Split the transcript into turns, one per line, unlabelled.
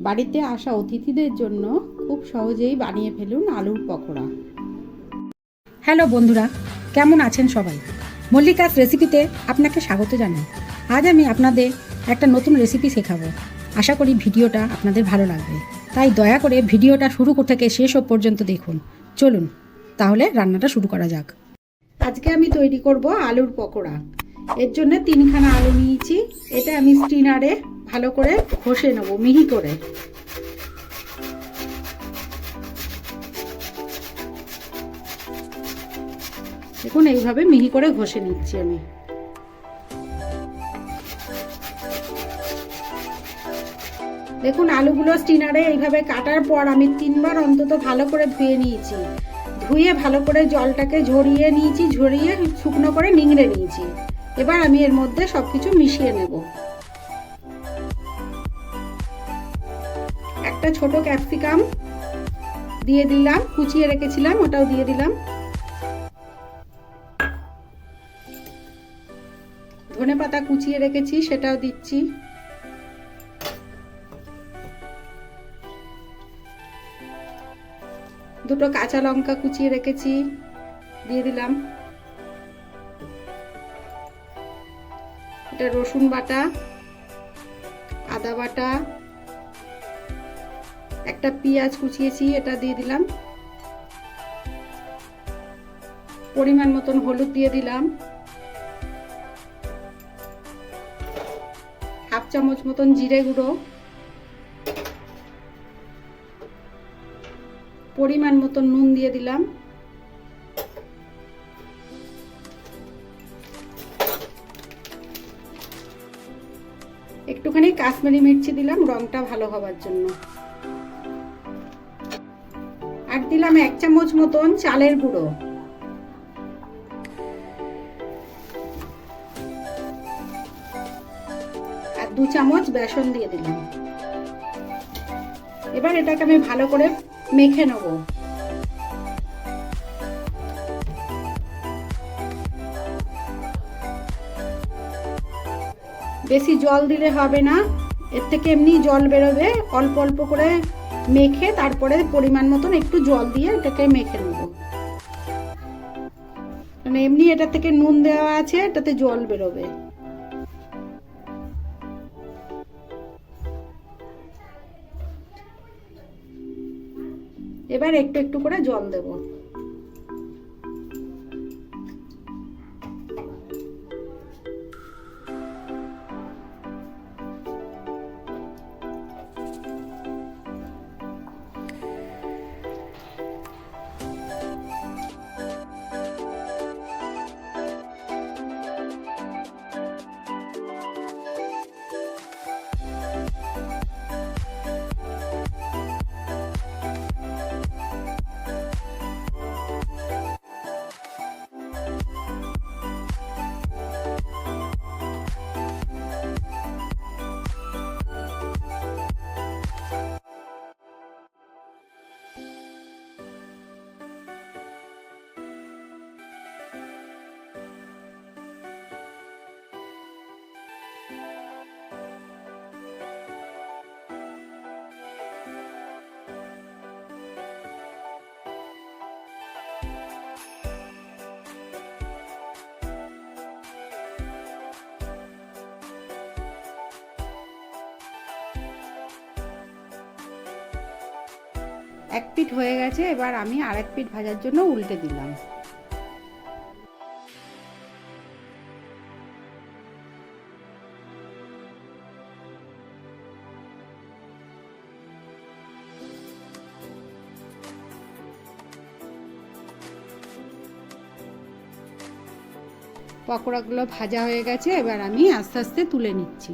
বাড়িতে আসা অতিথিদের জন্য খুব সহজেই বানিয়ে ফেলুন আলুর পকোড়া।
হ্যালো বন্ধুরা কেমন আছেন সবাই? মল্লিকাস রেসিপিতে আপনাকে স্বাগত জানাই। আজ আমি আপনাদের একটা নতুন রেসিপি শেখাবো। আশা করি ভিডিওটা আপনাদের ভালো লাগবে। তাই দয়া করে ভিডিওটা শুরু থেকে শেষ পর্যন্ত দেখুন। চলুন তাহলে রান্নাটা শুরু করা যাক।
আজকে আমি তৈরি করব আলুর পকোড়া। এর জন্য তিনখানা আলু নিয়েছি। এটা আমি স্টিনারে ভালো করে ঘষে নেব, মিহি করে। দেখুন, এইভাবে মিহি করে ঘষে নিচ্ছি আমি। দেখুন, আলুগুলো স্টিনারে এইভাবে কাটার পর আমি তিনবার অন্তত ভালো করে ধুয়ে নিয়েছি। ধুয়ে ভালো করে জলটাকে ঝরিয়ে নিয়েছি, ঝরিয়ে শুকনো করে নিংড়ে নিয়েছি। এবার আমি এর মধ্যে সব কিছু মিশিয়ে নেব। একটা ছোট ক্যাপসিকাম দিয়ে দিলাম, কুচিয়ে রেখেছিলাম, ওটাও দিয়ে দিলাম। ধনে পাতা কুচিয়ে রেখেছি, সেটাও দিচ্ছি। দুটো কাঁচা লঙ্কা কুচিয়ে রেখেছি, দিয়ে দিলাম। এটা রসুন বাটা, আদা বাটা একটা পেঁয়াজ কুচিয়েছি, এটা দিয়ে দিলাম। পরিমাণ মতন হলুদ দিয়ে দিলাম। হাফ চামচ মতন জিরে গুঁড়ো। পরিমাণ মতন নুন দিয়ে দিলাম। একটুখানি কাশ্মীরি মির্চি দিলাম, রংটা ভালো হবার জন্য। দিলাম এক চামচ মতন চালের গুঁড়ো। আর দু চামচ বেসন দিয়ে দিলাম। এবার এটাকে আমি ভালো করে মেখে নেব। বেশি জল দিলে হবে না। এর থেকে এমনি জল বেরোবে, অল্প অল্প করে মেখে তারপরে পরিমাণ মতন একটু জল দিয়ে এটাকে মেখে নেব। মানে এমনি এটা থেকে নুন দেওয়া আছে, এটাতে জল বেরোবে। এবার একটু একটু করে জল দেব। এক পিঠ হয়ে গেছে, এবার আমি আরেক পিঠ ভাজার জন্য উল্টে দিলাম। পকোড়াগুলো ভাজা হয়ে গেছে, এবার আমি আস্তে আস্তে তুলে নিচ্ছি।